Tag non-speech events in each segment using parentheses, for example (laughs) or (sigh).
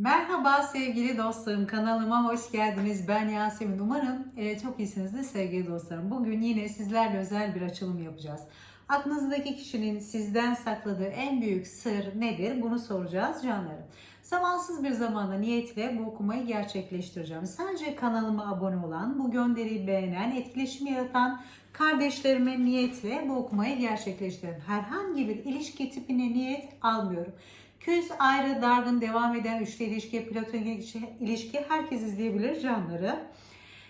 Merhaba sevgili dostlarım kanalıma hoş geldiniz. Ben Yasemin. Umarım e, çok iyisinizdir sevgili dostlarım. Bugün yine sizlerle özel bir açılım yapacağız. Aklınızdaki kişinin sizden sakladığı en büyük sır nedir? Bunu soracağız canlarım. Zamansız bir zamanda niyetle bu okumayı gerçekleştireceğim. Sadece kanalıma abone olan, bu gönderiyi beğenen, etkileşimi yaratan kardeşlerime niyetle bu okumayı gerçekleştiriyorum. Herhangi bir ilişki tipine niyet almıyorum. Küs, ayrı, dargın, devam eden üçlü ilişki, platonik ilişki herkes izleyebilir canları.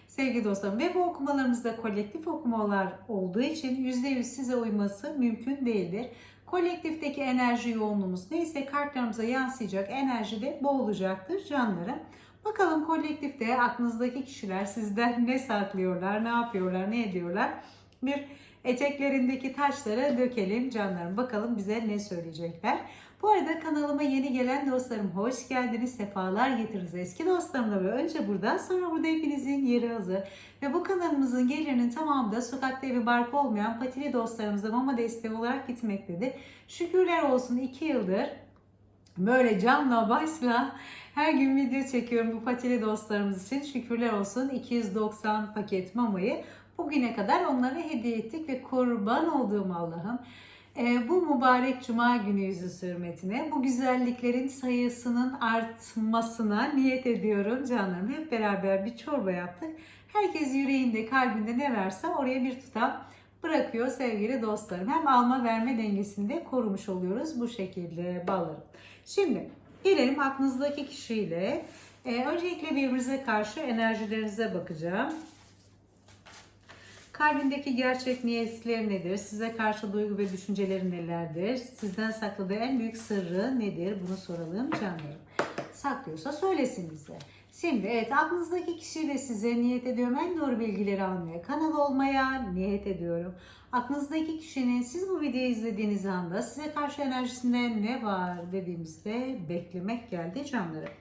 Sevgili dostlarım ve bu okumalarımızda kolektif okumalar olduğu için %100 size uyması mümkün değildir. Kolektifteki enerji yoğunluğumuz neyse kartlarımıza yansıyacak enerji de bu olacaktır canlarım. Bakalım kolektifte aklınızdaki kişiler sizden ne saklıyorlar, ne yapıyorlar, ne ediyorlar? Bir eteklerindeki taşları dökelim canlarım. Bakalım bize ne söyleyecekler. Bu arada kanalıma yeni gelen dostlarım hoş geldiniz, sefalar getirdiniz. Eski dostlarımla ve önce burada sonra burada hepinizin yeri hazır. Ve bu kanalımızın gelirinin tamamı da sokakta evi barkı olmayan patili dostlarımıza mama desteği olarak gitmektedir. Şükürler olsun 2 yıldır böyle canla başla her gün video çekiyorum bu patili dostlarımız için. Şükürler olsun 290 paket mamayı bugüne kadar onlara hediye ettik ve kurban olduğum Allah'ım bu mübarek cuma günü yüzü hürmetine bu güzelliklerin sayısının artmasına niyet ediyorum canlarım. Hep beraber bir çorba yaptık. Herkes yüreğinde, kalbinde ne varsa oraya bir tutam bırakıyor sevgili dostlarım. Hem alma verme dengesini de korumuş oluyoruz bu şekilde ballarım. Şimdi gelelim aklınızdaki kişiyle. E, öncelikle birbirinize karşı enerjilerinize bakacağım. Kalbindeki gerçek niyetleri nedir? Size karşı duygu ve düşünceleri nelerdir? Sizden sakladığı en büyük sırrı nedir? Bunu soralım canlarım. Saklıyorsa söylesin bize. Şimdi evet aklınızdaki kişiyle size niyet ediyorum en doğru bilgileri almaya, kanal olmaya niyet ediyorum. Aklınızdaki kişinin siz bu videoyu izlediğiniz anda size karşı enerjisinde ne var dediğimizde beklemek geldi canlarım.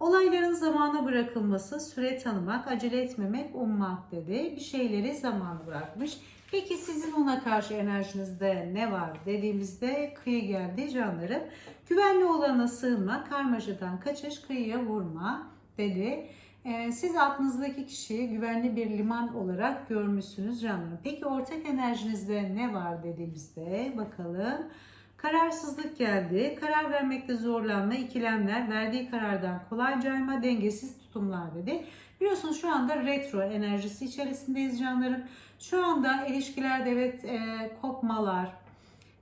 Olayların zamana bırakılması, süre tanımak, acele etmemek, ummak dedi. Bir şeyleri zamana bırakmış. Peki sizin ona karşı enerjinizde ne var dediğimizde kıyı geldi canlarım. Güvenli olana sığınma, karmaşadan kaçış, kıyıya vurma dedi. Ee, siz aklınızdaki kişiyi güvenli bir liman olarak görmüşsünüz canlarım. Peki ortak enerjinizde ne var dediğimizde bakalım. Kararsızlık geldi. Karar vermekte zorlanma, ikilemler, verdiği karardan kolay cayma, dengesiz tutumlar dedi. Biliyorsunuz şu anda retro enerjisi içerisindeyiz canlarım. Şu anda ilişkilerde evet e, kopmalar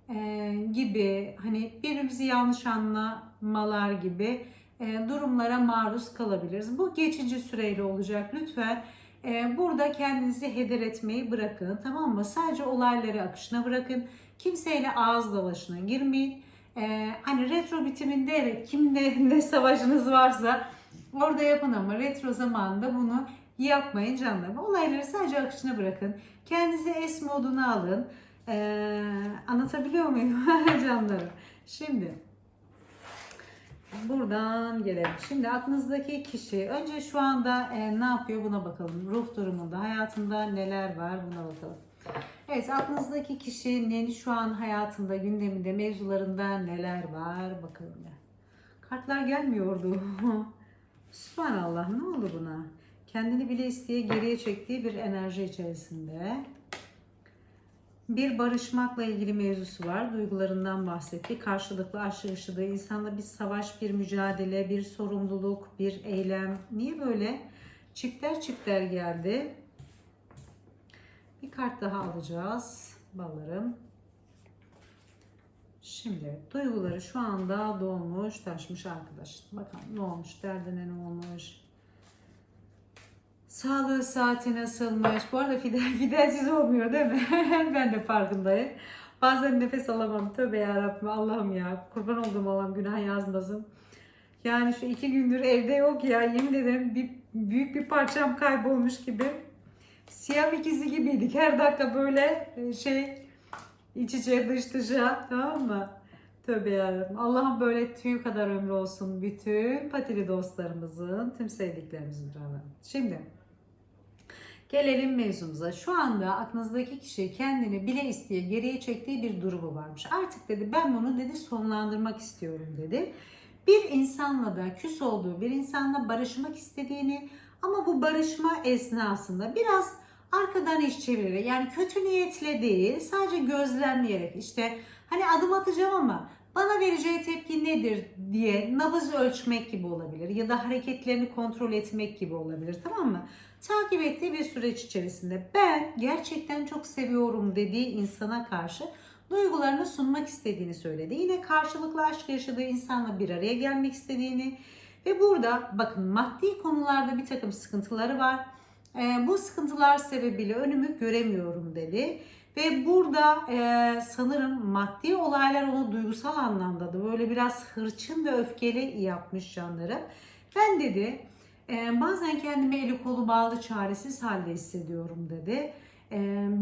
e, gibi hani birbirimizi yanlış anlamalar gibi e, durumlara maruz kalabiliriz. Bu geçici süreyle olacak. Lütfen e, burada kendinizi heder etmeyi bırakın tamam mı? Sadece olayları akışına bırakın. Kimseyle ağız dalaşına girmeyin. Ee, hani retro bitiminde evet kimle (laughs) ne savaşınız varsa orada yapın ama retro zamanında bunu yapmayın canlarım. Olayları sadece akışına bırakın. Kendinizi es moduna alın. Ee, anlatabiliyor muyum (laughs) canlarım? Şimdi buradan gelelim. Şimdi aklınızdaki kişi önce şu anda e, ne yapıyor buna bakalım. Ruh durumunda, hayatında neler var buna bakalım. Evet aklınızdaki kişinin şu an hayatında, gündeminde, mevzularında neler var bakalım ya. Kartlar gelmiyordu. (laughs) Subhanallah ne oldu buna? Kendini bile isteye geriye çektiği bir enerji içerisinde. Bir barışmakla ilgili mevzusu var. Duygularından bahsetti. Karşılıklı aşırı yaşadığı insanda bir savaş, bir mücadele, bir sorumluluk, bir eylem. Niye böyle? Çiftler çiftler geldi. Bir kart daha alacağız ballarım. Şimdi duyguları şu anda dolmuş taşmış arkadaş. Bakalım ne olmuş derdine ne olmuş. Sağlığı saati nasılmış. Bu arada fidel, (laughs) fidelsiz olmuyor değil mi? (laughs) ben de farkındayım. Bazen nefes alamam. Tövbe yarabbim Allah'ım ya. Kurban olduğum Allah'ım günah yazmasın. Yani şu iki gündür evde yok ya. Yemin ederim bir, büyük bir parçam kaybolmuş gibi. Siyah ikizi gibiydik. Her dakika böyle şey iç içe dış dışa tamam mı? Tövbe yarabbim. Allah'ım böyle tüy kadar ömrü olsun bütün patili dostlarımızın, tüm sevdiklerimizin canım. Şimdi gelelim mevzumuza. Şu anda aklınızdaki kişi kendini bile isteye geriye çektiği bir durumu varmış. Artık dedi ben bunu dedi sonlandırmak istiyorum dedi. bir insanla da küs olduğu bir insanla barışmak istediğini ama bu barışma esnasında biraz arkadan iş çevirerek yani kötü niyetle değil sadece gözlemleyerek işte hani adım atacağım ama bana vereceği tepki nedir diye nabız ölçmek gibi olabilir ya da hareketlerini kontrol etmek gibi olabilir tamam mı? Takip ettiği bir süreç içerisinde ben gerçekten çok seviyorum dediği insana karşı duygularını sunmak istediğini söyledi. Yine karşılıklı aşk yaşadığı insanla bir araya gelmek istediğini ve burada bakın maddi konularda bir takım sıkıntıları var. Ee, bu sıkıntılar sebebiyle önümü göremiyorum dedi. Ve burada e, sanırım maddi olaylar onu duygusal anlamda da böyle biraz hırçın ve öfkeli yapmış canları. Ben dedi e, bazen kendimi eli kolu bağlı çaresiz halde hissediyorum dedi.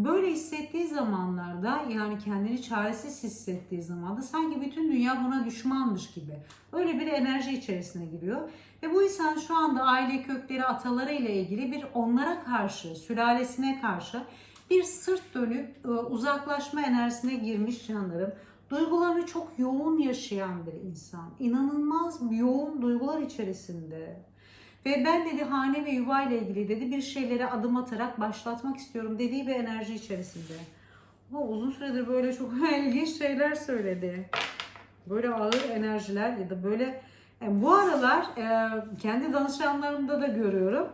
Böyle hissettiği zamanlarda yani kendini çaresiz hissettiği zamanda sanki bütün dünya buna düşmanmış gibi. Öyle bir enerji içerisine giriyor. Ve bu insan şu anda aile kökleri ataları ile ilgili bir onlara karşı, sülalesine karşı bir sırt dönüp uzaklaşma enerjisine girmiş canlarım. Duygularını çok yoğun yaşayan bir insan. İnanılmaz yoğun duygular içerisinde. Ve ben dedi hane ve yuva ile ilgili dedi bir şeylere adım atarak başlatmak istiyorum dediği bir enerji içerisinde. Ama uzun süredir böyle çok (laughs) ilginç şeyler söyledi. Böyle ağır enerjiler ya da böyle yani bu aralar e, kendi danışanlarımda da görüyorum.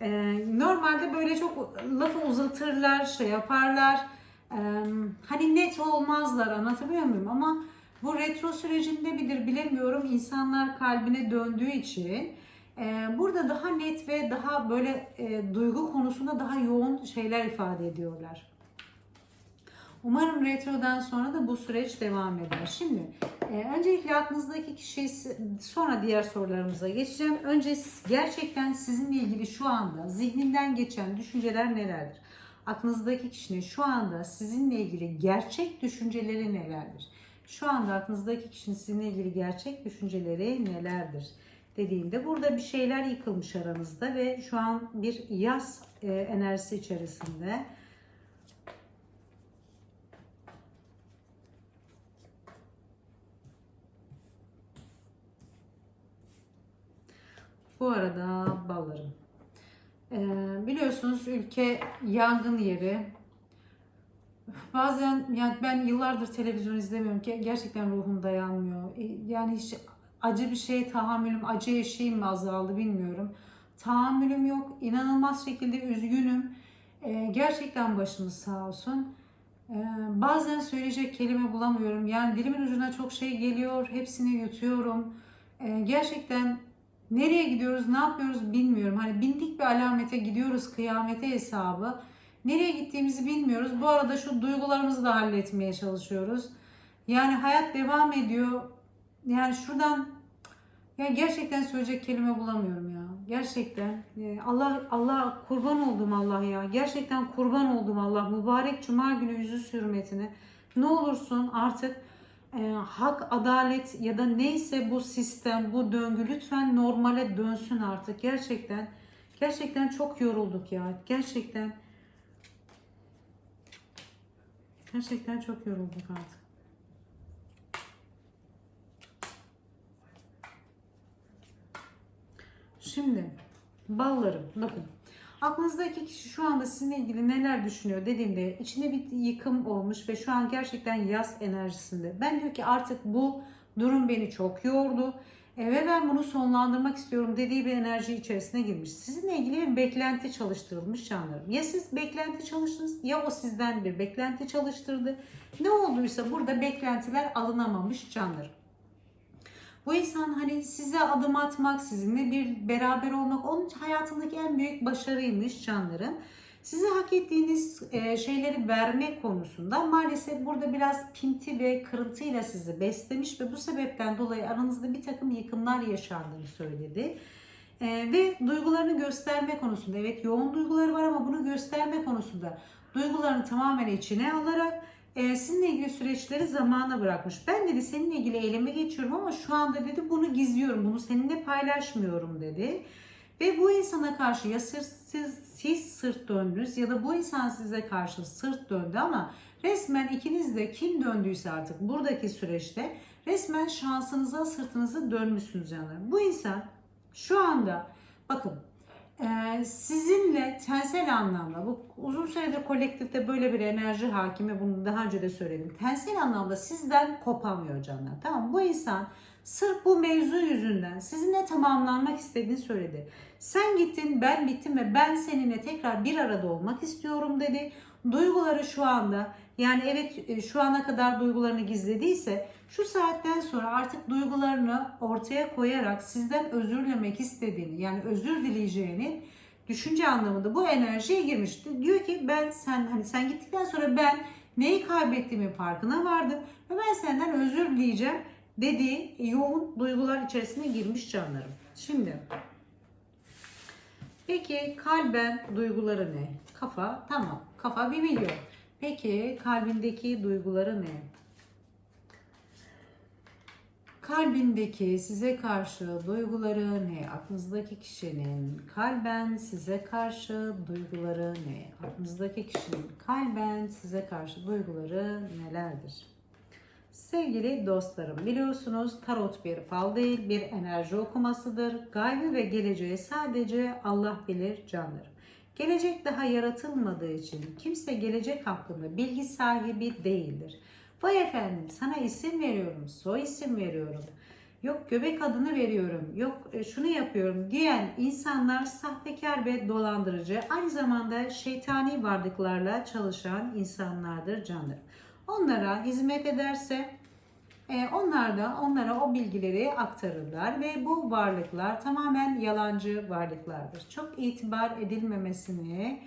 E, normalde böyle çok lafı uzatırlar, şey yaparlar. E, hani net olmazlar anlatabiliyor muyum? Ama bu retro sürecinde midir bilemiyorum. İnsanlar kalbine döndüğü için e, burada daha net ve daha böyle e, duygu konusunda daha yoğun şeyler ifade ediyorlar. Umarım retrodan sonra da bu süreç devam eder. Şimdi e, öncelikle aklınızdaki kişi sonra diğer sorularımıza geçeceğim. Önce gerçekten sizinle ilgili şu anda zihninden geçen düşünceler nelerdir? Aklınızdaki kişinin şu anda sizinle ilgili gerçek düşünceleri nelerdir? Şu anda aklınızdaki kişinin sizinle ilgili gerçek düşünceleri nelerdir? Dediğimde burada bir şeyler yıkılmış aranızda ve şu an bir yaz e, enerjisi içerisinde. Bu arada ballarım. Ee, biliyorsunuz ülke yangın yeri. Bazen yani ben yıllardır televizyon izlemiyorum ki gerçekten ruhum dayanmıyor. Ee, Yani hiç acı bir şeye tahammülüm, acı eşiğim mi azaldı bilmiyorum. Tahammülüm yok. İnanılmaz şekilde üzgünüm. Ee, gerçekten başınız sağ olsun. Ee, bazen söyleyecek kelime bulamıyorum. Yani dilimin ucuna çok şey geliyor. Hepsini yutuyorum. Ee, gerçekten Nereye gidiyoruz, ne yapıyoruz bilmiyorum. Hani bindik bir alamete gidiyoruz kıyamete hesabı. Nereye gittiğimizi bilmiyoruz. Bu arada şu duygularımızı da halletmeye çalışıyoruz. Yani hayat devam ediyor. Yani şuradan ya gerçekten söyleyecek kelime bulamıyorum ya. Gerçekten. Ee, Allah Allah kurban oldum Allah ya. Gerçekten kurban oldum Allah. Mübarek cuma günü yüzü hürmetine. Ne olursun artık e, hak, adalet ya da neyse bu sistem, bu döngü lütfen normale dönsün artık. Gerçekten, gerçekten çok yorulduk ya. Gerçekten, gerçekten çok yorulduk artık. Şimdi ballarım bakın Aklınızdaki kişi şu anda sizinle ilgili neler düşünüyor dediğimde içinde bir yıkım olmuş ve şu an gerçekten yaz enerjisinde. Ben diyor ki artık bu durum beni çok yordu e, ve ben bunu sonlandırmak istiyorum dediği bir enerji içerisine girmiş. Sizinle ilgili bir beklenti çalıştırılmış canlarım. Ya siz beklenti çalıştınız ya o sizden bir beklenti çalıştırdı. Ne olduysa burada beklentiler alınamamış canlarım. Bu insan hani size adım atmak, sizinle bir beraber olmak onun hayatındaki en büyük başarıymış canlarım. Size hak ettiğiniz e, şeyleri verme konusunda maalesef burada biraz pinti ve kırıntıyla sizi beslemiş ve bu sebepten dolayı aranızda bir takım yıkımlar yaşandığını söyledi. E, ve duygularını gösterme konusunda evet yoğun duyguları var ama bunu gösterme konusunda duygularını tamamen içine alarak e, sizinle ilgili süreçleri zamana bırakmış. Ben dedi seninle ilgili eyleme geçiyorum ama şu anda dedi bunu gizliyorum. Bunu seninle paylaşmıyorum dedi. Ve bu insana karşı ya siz, siz, sırt döndünüz ya da bu insan size karşı sırt döndü ama resmen ikiniz de kim döndüyse artık buradaki süreçte Resmen şansınıza sırtınızı dönmüşsünüz canlarım. Bu insan şu anda bakın sizinle tensel anlamda bu uzun süredir kolektifte böyle bir enerji hakimi bunu daha önce de söyledim. Tensel anlamda sizden kopamıyor canlar. Tamam bu insan sırf bu mevzu yüzünden sizinle tamamlanmak istediğini söyledi. Sen gittin ben bittim ve ben seninle tekrar bir arada olmak istiyorum dedi. Duyguları şu anda yani evet e, şu ana kadar duygularını gizlediyse şu saatten sonra artık duygularını ortaya koyarak sizden özür dilemek istediğini yani özür dileyeceğini düşünce anlamında bu enerjiye girmişti. Diyor ki ben sen hani sen gittikten sonra ben neyi kaybettiğimin farkına vardım ve ben senden özür dileyeceğim dediği yoğun duygular içerisine girmiş canlarım. Şimdi peki kalben duyguları ne? Kafa tamam. Kafa bir milyon. Peki kalbindeki duyguları ne? Kalbindeki size karşı duyguları ne? Aklınızdaki kişinin kalben size karşı duyguları ne? Aklınızdaki kişinin kalben size karşı duyguları nelerdir? Sevgili dostlarım biliyorsunuz tarot bir fal değil bir enerji okumasıdır. Gaybı ve geleceği sadece Allah bilir canlarım. Gelecek daha yaratılmadığı için kimse gelecek hakkında bilgi sahibi değildir. Vay efendim sana isim veriyorum, soy isim veriyorum. Yok göbek adını veriyorum, yok e, şunu yapıyorum diyen insanlar sahtekar ve dolandırıcı. Aynı zamanda şeytani varlıklarla çalışan insanlardır canlarım. Onlara hizmet ederse e, onlar da onlara o bilgileri aktarırlar ve bu varlıklar tamamen yalancı varlıklardır. Çok itibar edilmemesini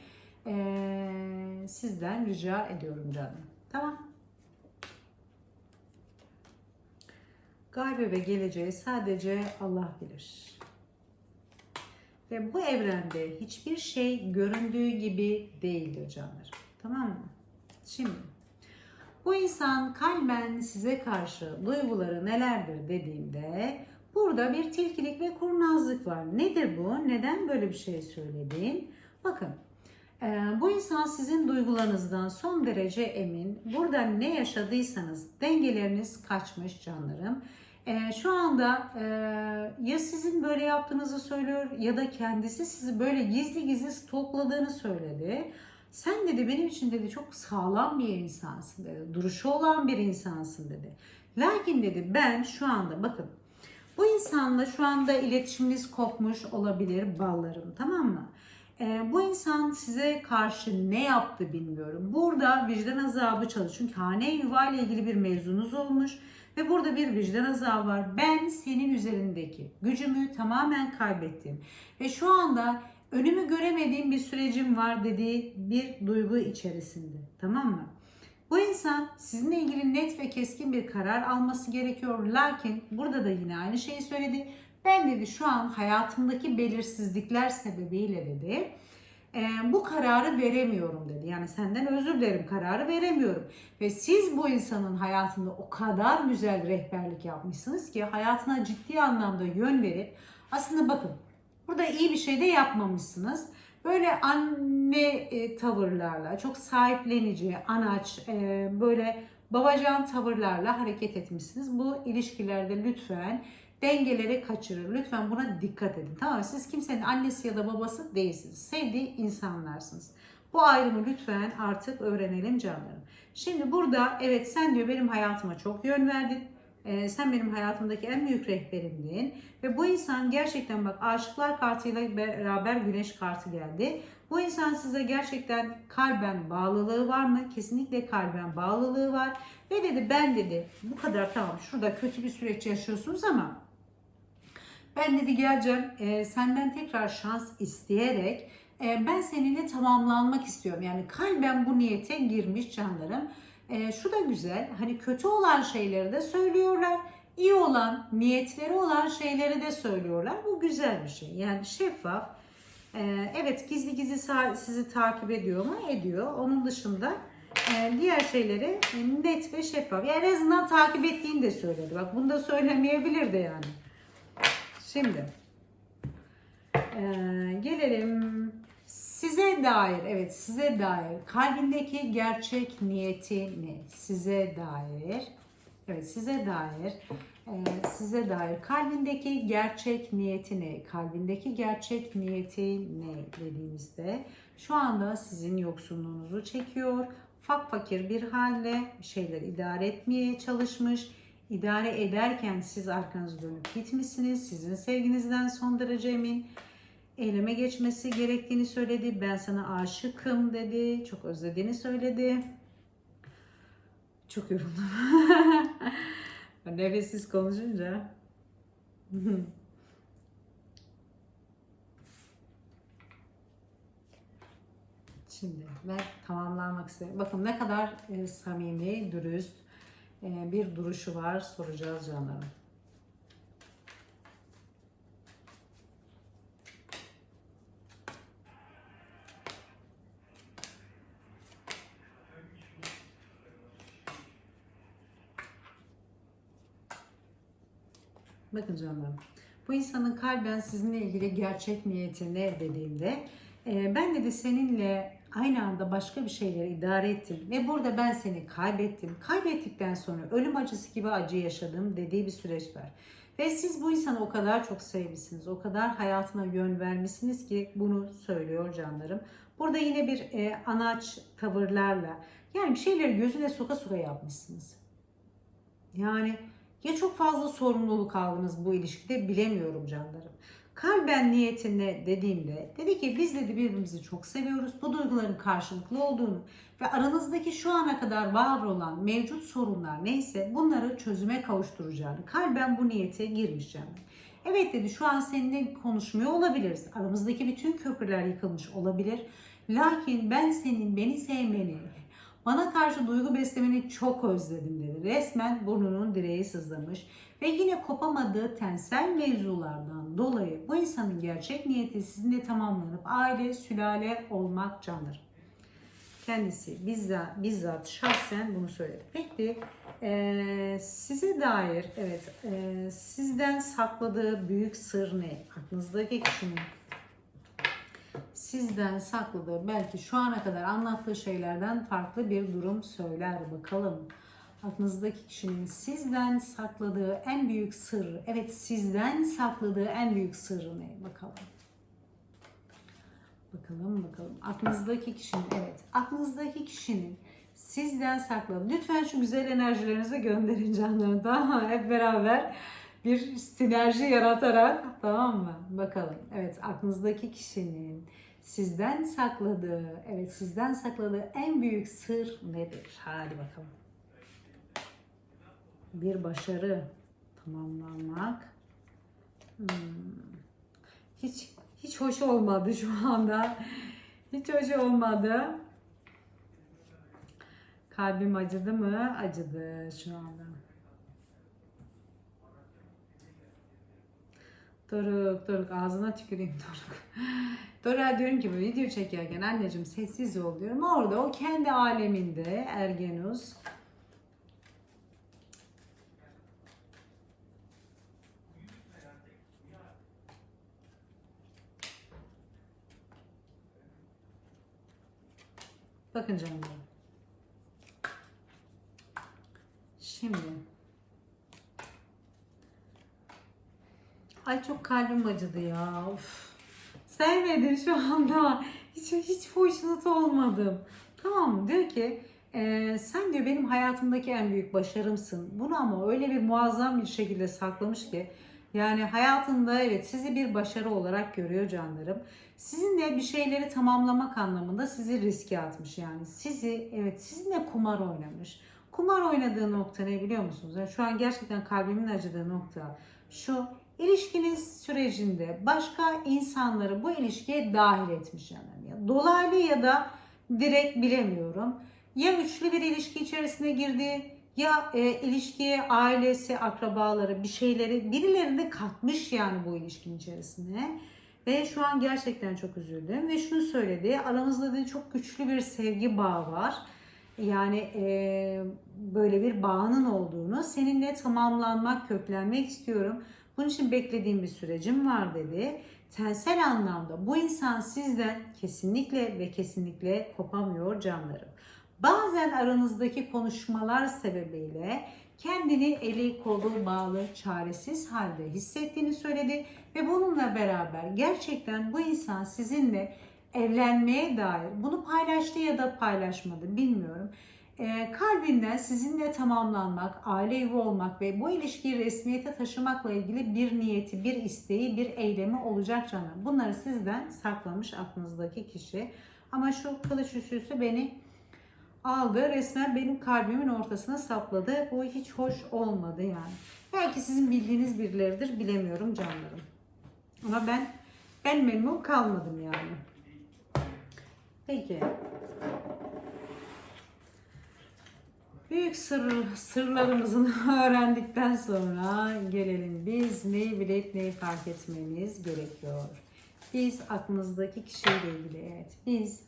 e, sizden rica ediyorum canım. Tamam. Gaybe ve geleceği sadece Allah bilir. Ve bu evrende hiçbir şey göründüğü gibi değildir canlarım. Tamam mı? Şimdi bu insan kalben size karşı duyguları nelerdir dediğimde burada bir tilkilik ve kurnazlık var. Nedir bu? Neden böyle bir şey söyledim? Bakın e, bu insan sizin duygularınızdan son derece emin. Burada ne yaşadıysanız dengeleriniz kaçmış canlarım. E, şu anda e, ya sizin böyle yaptığınızı söylüyor ya da kendisi sizi böyle gizli gizli stokladığını söyledi. Sen dedi benim için dedi çok sağlam bir insansın dedi. Duruşu olan bir insansın dedi. Lakin dedi ben şu anda bakın bu insanla şu anda iletişiminiz kopmuş olabilir ballarım tamam mı? Ee, bu insan size karşı ne yaptı bilmiyorum. Burada vicdan azabı çalışıyor. Çünkü hane yuva ile ilgili bir mevzunuz olmuş. Ve burada bir vicdan azabı var. Ben senin üzerindeki gücümü tamamen kaybettim. Ve şu anda önümü göremediğim bir sürecim var dediği bir duygu içerisinde. Tamam mı? Bu insan sizinle ilgili net ve keskin bir karar alması gerekiyor. Lakin burada da yine aynı şeyi söyledi. Ben dedi şu an hayatımdaki belirsizlikler sebebiyle dedi e, bu kararı veremiyorum dedi. Yani senden özür dilerim kararı veremiyorum. Ve siz bu insanın hayatında o kadar güzel rehberlik yapmışsınız ki hayatına ciddi anlamda yön verip aslında bakın burada iyi bir şey de yapmamışsınız. Böyle anne e, tavırlarla, çok sahiplenici, anaç, e, böyle babacan tavırlarla hareket etmişsiniz. Bu ilişkilerde lütfen dengeleri kaçırır. Lütfen buna dikkat edin. Tamam mı? Siz kimsenin annesi ya da babası değilsiniz. Sevdiği insanlarsınız. Bu ayrımı lütfen artık öğrenelim canlarım. Şimdi burada evet sen diyor benim hayatıma çok yön verdin. Ee, sen benim hayatımdaki en büyük rehberimdin. Ve bu insan gerçekten bak aşıklar kartıyla beraber güneş kartı geldi. Bu insan size gerçekten kalben bağlılığı var mı? Kesinlikle kalben bağlılığı var. Ve dedi ben dedi bu kadar tamam şurada kötü bir süreç yaşıyorsunuz ama ben dedi geleceğim e, senden tekrar şans isteyerek e, ben seninle tamamlanmak istiyorum. Yani kalben bu niyete girmiş canlarım. E, şu da güzel hani kötü olan şeyleri de söylüyorlar. iyi olan, niyetleri olan şeyleri de söylüyorlar. Bu güzel bir şey. Yani şeffaf. E, evet gizli gizli sizi takip ediyor mu? Ediyor. Onun dışında e, diğer şeyleri net ve şeffaf. Yani en azından takip ettiğini de söyledi. Bak bunu da söylemeyebilirdi yani. Şimdi e, gelelim size dair evet size dair kalbindeki gerçek niyeti ne size dair Evet size dair e, size dair kalbindeki gerçek niyeti ne? Kalbindeki gerçek niyeti ne dediğimizde şu anda sizin yoksunluğunuzu çekiyor. Fak fakir bir halde bir şeyler idare etmeye çalışmış. İdare ederken siz arkanızı dönüp gitmişsiniz. Sizin sevginizden son derece emin. Eyleme geçmesi gerektiğini söyledi. Ben sana aşıkım dedi. Çok özlediğini söyledi. Çok yoruldum. (laughs) Nefessiz konuşunca. (laughs) Şimdi ben tamamlamak istedim. Bakın ne kadar e, samimi, dürüst e, bir duruşu var soracağız canlarım. Bakın canlarım. Bu insanın kalben sizinle ilgili gerçek niyeti ne dediğimde e, ben de de seninle aynı anda başka bir şeyleri idare ettim ve burada ben seni kaybettim. Kaybettikten sonra ölüm acısı gibi acı yaşadım dediği bir süreç var. Ve siz bu insanı o kadar çok sevmişsiniz, o kadar hayatına yön vermişsiniz ki bunu söylüyor canlarım. Burada yine bir e, anaç tavırlarla yani bir şeyleri gözüne soka soka yapmışsınız. Yani ya çok fazla sorumluluk aldınız bu ilişkide bilemiyorum canlarım. Kalben niyetine dediğimde dedi ki biz dedi birbirimizi çok seviyoruz. Bu duyguların karşılıklı olduğunu ve aranızdaki şu ana kadar var olan mevcut sorunlar neyse bunları çözüme kavuşturacağını kalben bu niyete girmiş canım. Evet dedi şu an seninle konuşmuyor olabiliriz. Aramızdaki bütün köprüler yıkılmış olabilir. Lakin ben senin beni sevmeni, bana karşı duygu beslemeni çok özledim dedi. Resmen burnunun direği sızlamış. Ve yine kopamadığı tensel mevzulardan dolayı bu insanın gerçek niyeti sizinle tamamlanıp aile, sülale olmak candır. Kendisi bizzat, bizzat şahsen bunu söyledi. Peki e, size dair evet e, sizden sakladığı büyük sır ne? Aklınızdaki kişinin sizden sakladığı belki şu ana kadar anlattığı şeylerden farklı bir durum söyler bakalım. Aklınızdaki kişinin sizden sakladığı en büyük sır, evet sizden sakladığı en büyük sır ne bakalım. Bakalım bakalım. Aklınızdaki kişinin evet aklınızdaki kişinin sizden sakladığı. Lütfen şu güzel enerjilerinizi gönderin canlarım tamam? Hep beraber bir sinerji yaratarak tamam mı? Bakalım. Evet aklınızdaki kişinin sizden sakladığı, evet sizden sakladığı en büyük sır nedir? Hadi bakalım. Bir başarı tamamlanmak. Hmm. Hiç hiç hoş olmadı şu anda. Hiç hoş olmadı. Kalbim acıdı mı? Acıdı şu anda. Doruk, Doruk ağzına tüküreyim Doruk. (laughs) Doruk'a diyorum ki video çekerken anneciğim sessiz ol diyorum. Orada o kendi aleminde Ergenus. Bakın canım. Şimdi Ay çok kalbim acıdı ya. Of. Sevmedim şu anda. Hiç hiç hoşnut olmadım. Tamam mı? Diyor ki e, sen diyor benim hayatımdaki en büyük başarımsın. Bunu ama öyle bir muazzam bir şekilde saklamış ki yani hayatında evet sizi bir başarı olarak görüyor canlarım. Sizinle bir şeyleri tamamlamak anlamında sizi riske atmış yani. Sizi evet sizinle kumar oynamış. Kumar oynadığı nokta ne biliyor musunuz? Yani şu an gerçekten kalbimin acıdığı nokta şu. İlişkiniz sürecinde başka insanları bu ilişkiye dahil etmiş yani. Ya dolaylı ya da direkt bilemiyorum. Ya üçlü bir ilişki içerisine girdi ya e, ilişkiye ailesi, akrabaları bir şeyleri birilerinde katmış yani bu ilişkinin içerisine. Ve şu an gerçekten çok üzüldüm. Ve şunu söyledi. Aramızda da çok güçlü bir sevgi bağı var. Yani e, böyle bir bağının olduğunu seninle tamamlanmak, köklenmek istiyorum. Bunun için beklediğim bir sürecim var dedi. Tensel anlamda bu insan sizden kesinlikle ve kesinlikle kopamıyor canlarım. Bazen aranızdaki konuşmalar sebebiyle kendini eli kolu bağlı, çaresiz halde hissettiğini söyledi ve bununla beraber gerçekten bu insan sizinle evlenmeye dair bunu paylaştı ya da paylaşmadı bilmiyorum. Ee, kalbinden sizinle tamamlanmak, aile evi olmak ve bu ilişkiyi resmiyete taşımakla ilgili bir niyeti, bir isteği, bir eylemi olacak canım. Bunları sizden saklamış aklınızdaki kişi. Ama şu kılıç üçlüsü beni aldı. Resmen benim kalbimin ortasına sapladı. Bu hiç hoş olmadı yani. Belki sizin bildiğiniz birileridir bilemiyorum canlarım. Ama ben ben memnun kalmadım yani. Peki. Büyük sır, sırlarımızın (laughs) öğrendikten sonra gelelim biz neyi bilip neyi fark etmemiz gerekiyor. Biz aklınızdaki kişiyle ilgili evet biz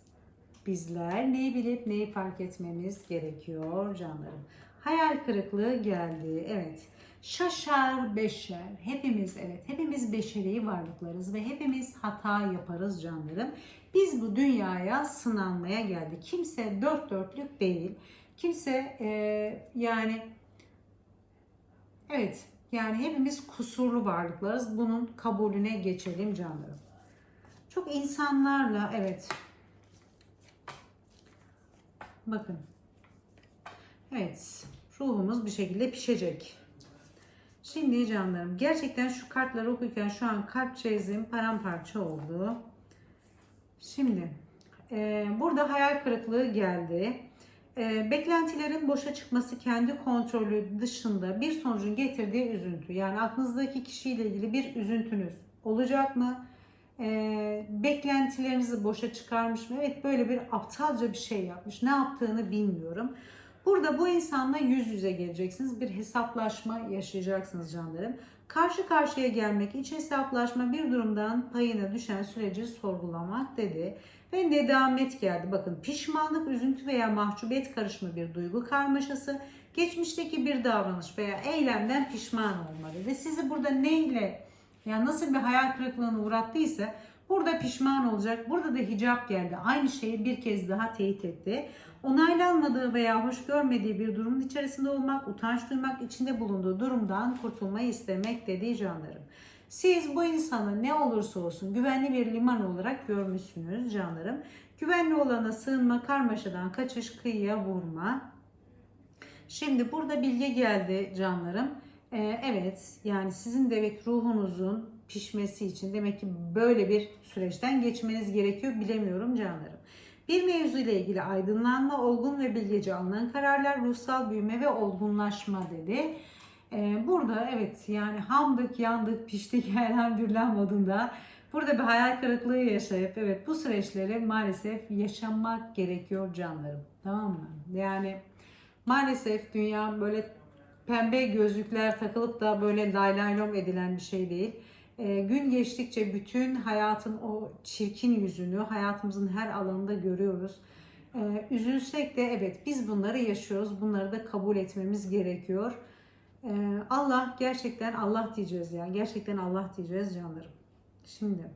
bizler neyi bilip neyi fark etmemiz gerekiyor canlarım. Hayal kırıklığı geldi evet. Şaşar beşer. Hepimiz evet hepimiz beşeri varlıklarız ve hepimiz hata yaparız canlarım. Biz bu dünyaya sınanmaya geldik. Kimse dört dörtlük değil. Kimse e, yani evet yani hepimiz kusurlu varlıklarız. Bunun kabulüne geçelim canlarım. Çok insanlarla evet bakın evet ruhumuz bir şekilde pişecek. Şimdi canlarım gerçekten şu kartları okurken şu an kalp çeyizim paramparça oldu. Şimdi e, burada hayal kırıklığı geldi. E, beklentilerin boşa çıkması kendi kontrolü dışında bir sonucun getirdiği üzüntü. Yani aklınızdaki kişiyle ilgili bir üzüntünüz olacak mı? E, beklentilerinizi boşa çıkarmış mı? Evet böyle bir aptalca bir şey yapmış. Ne yaptığını bilmiyorum. Burada bu insanla yüz yüze geleceksiniz. Bir hesaplaşma yaşayacaksınız canlarım. Karşı karşıya gelmek, iç hesaplaşma bir durumdan payına düşen süreci sorgulamak dedi. Ve nedamet geldi. Bakın pişmanlık, üzüntü veya mahcubiyet karışımı bir duygu karmaşası. Geçmişteki bir davranış veya eylemden pişman olma dedi. Sizi burada neyle, yani nasıl bir hayal kırıklığına uğrattıysa burada pişman olacak. Burada da hicap geldi. Aynı şeyi bir kez daha teyit etti onaylanmadığı veya hoş görmediği bir durumun içerisinde olmak, utanç duymak, içinde bulunduğu durumdan kurtulmayı istemek dediği canlarım. Siz bu insanı ne olursa olsun güvenli bir liman olarak görmüşsünüz canlarım. Güvenli olana sığınma, karmaşadan kaçış, kıyıya vurma. Şimdi burada bilgi geldi canlarım. Ee, evet yani sizin de evet ruhunuzun pişmesi için demek ki böyle bir süreçten geçmeniz gerekiyor bilemiyorum canlarım. Bir mevzu ile ilgili aydınlanma, olgun ve bilgece alınan kararlar, ruhsal büyüme ve olgunlaşma dedi. Ee, burada evet yani hamdık, yandık, (laughs) piştik elhamdülillah modunda. Burada bir hayal kırıklığı yaşayıp evet bu süreçleri maalesef yaşamak gerekiyor canlarım. Tamam mı? Yani maalesef dünya böyle pembe gözlükler takılıp da böyle laylaylom edilen bir şey değil. E, gün geçtikçe bütün hayatın o çirkin yüzünü hayatımızın her alanında görüyoruz. E, üzülsek de evet biz bunları yaşıyoruz. Bunları da kabul etmemiz gerekiyor. E, Allah gerçekten Allah diyeceğiz ya. Gerçekten Allah diyeceğiz canlarım. Şimdi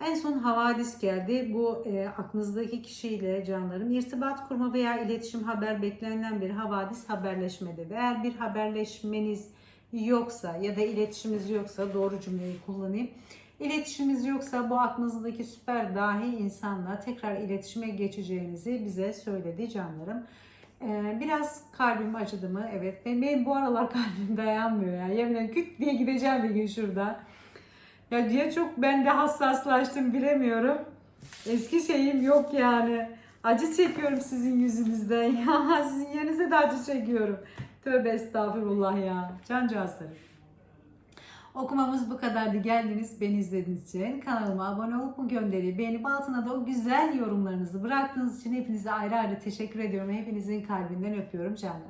en son havadis geldi. Bu e, aklınızdaki kişiyle canlarım irtibat kurma veya iletişim haber beklenen bir havadis haberleşme dedi. Eğer bir haberleşmeniz yoksa ya da iletişimimiz yoksa doğru cümleyi kullanayım. İletişimimiz yoksa bu aklınızdaki süper dahi insanla tekrar iletişime geçeceğinizi bize söyledi canlarım. Ee, biraz kalbim acıdı mı? Evet. Benim, benim bu aralar (laughs) kalbim dayanmıyor ya. Yemin ederim küt diye gideceğim bir gün şurada. Ya diye çok ben de hassaslaştım bilemiyorum. Eski şeyim yok yani. Acı çekiyorum sizin yüzünüzden. (laughs) Ya sizin yerinize de acı çekiyorum. Tövbe estağfurullah ya. Cancağızlarım. Okumamız bu kadardı. Geldiniz, beni izlediğiniz için. Kanalıma abone olup bu gönderiyi beğenip altına da o güzel yorumlarınızı bıraktığınız için hepinize ayrı ayrı teşekkür ediyorum. Hepinizin kalbinden öpüyorum canım.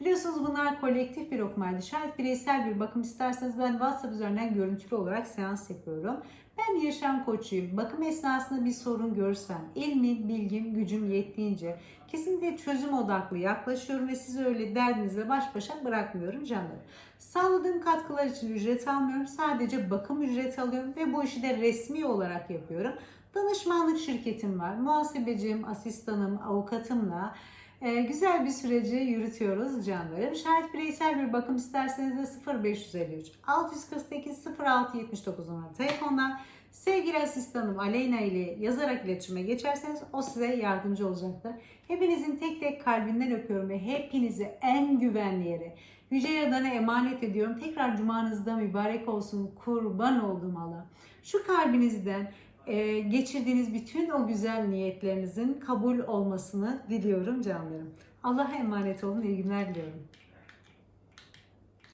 Biliyorsunuz bunlar kolektif bir okumaydı. Şayet bireysel bir bakım isterseniz ben WhatsApp üzerinden görüntülü olarak seans yapıyorum. Ben yaşam koçuyum. Bakım esnasında bir sorun görsem, ilmim, bilgim, gücüm yettiğince kesinlikle çözüm odaklı yaklaşıyorum ve sizi öyle derdinizle baş başa bırakmıyorum canlarım. Sağladığım katkılar için ücret almıyorum. Sadece bakım ücreti alıyorum ve bu işi de resmi olarak yapıyorum. Danışmanlık şirketim var. Muhasebecim, asistanım, avukatımla güzel bir süreci yürütüyoruz canlarım. Şayet bireysel bir bakım isterseniz de 0553 648 06 79 numaralı telefondan sevgili asistanım Aleyna ile yazarak iletişime geçerseniz o size yardımcı olacaktır. Hepinizin tek tek kalbinden öpüyorum ve hepinizi en güvenli yere Yüce Yaradan'a emanet ediyorum. Tekrar cumanızda mübarek olsun. Kurban oldum Allah. Şu kalbinizden e, geçirdiğiniz bütün o güzel niyetlerinizin kabul olmasını diliyorum canlarım. Allah'a emanet olun. İyi günler diliyorum.